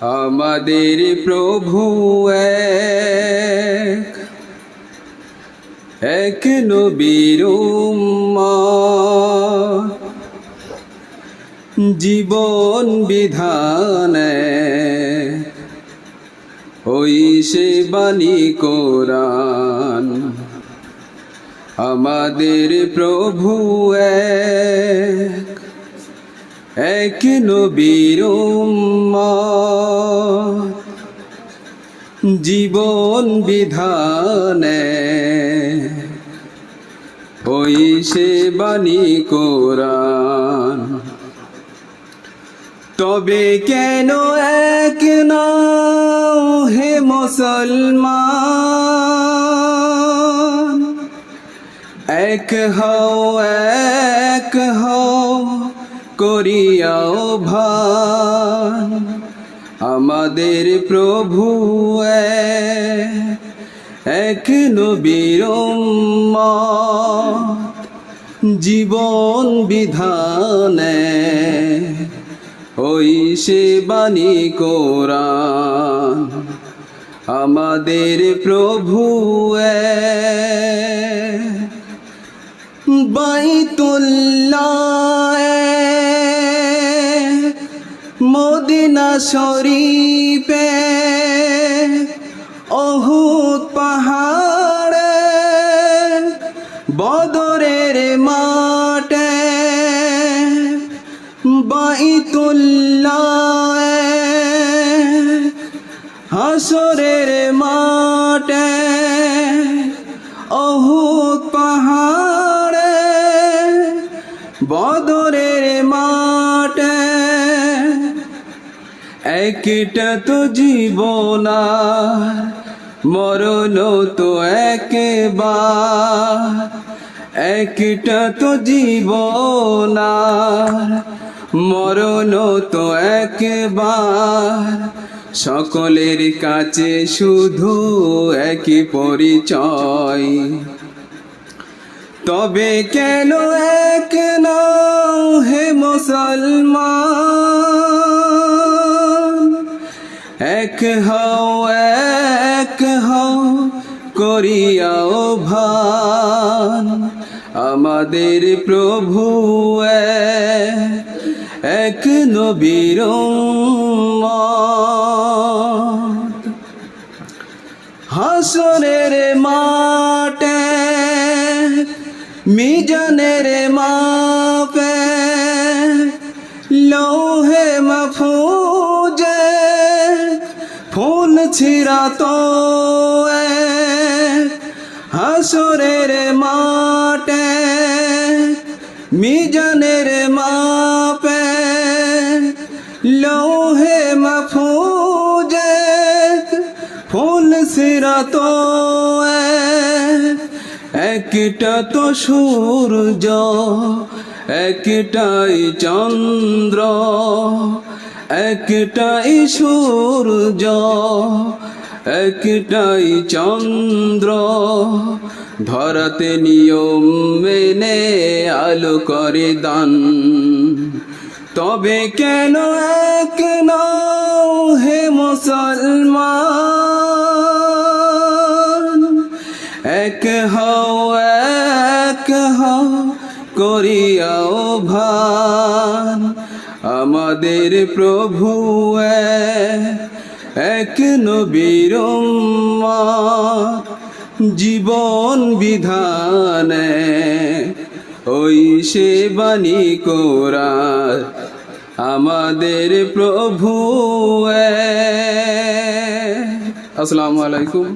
আমাদের প্রভু এক। এক নবীর। জীবন বিধানে ওই সে বাণী কোরআন। আমাদের প্রভু এক। এক নবীর। জীবন বিধানে ওই সে বাণী কোরআন। তবে কেন এক না হে মুসলমান? এক হও এক হও। করিয়াও ভান আমাদের প্রভু এক, নবীর। জীবন বিধানে ওই সে বাণী কোরআন আমাদের প্রভু এক। মদিনা শরীফে অহুত পাহাড়ে বদরের মাঠে বাইতুল্লাহ হাসরের মাঠে অহুত পাহাড়ে বদরের একটা তো জীবনা মরণ তো একবার। একটা তো জীবনার মরণ তো একবার। সকলের কাছে শুধু একই পরিচয়। তবে কেন এক না হে মুসলমান? এক হও এক হও করিয়াও ভান আমাদের প্রভু এক, নবীর। হাসনের মাঠে মিজানের মাপে লৌহে মফুজে ফুল ছিড়া তো এক, হাসরের মাঠে মিজানের মাপে লৌহে মফুজে ফুল সিরাত একটা তো সূর্য একটাই চন্দ্র। একটাই সূর্য, একটাই চন্দ্র। ধরাতে নিয়ম মেনে আলো করে দান তবে কেন এক নাও হে মুসলমান? এক হও এক হও, করিয়াও ভান। আমাদের প্রভু এক, নবীর। জীবন বিধানে ওই সে বাণী কোরআন আমাদের প্রভু। আসসালামু আলাইকুম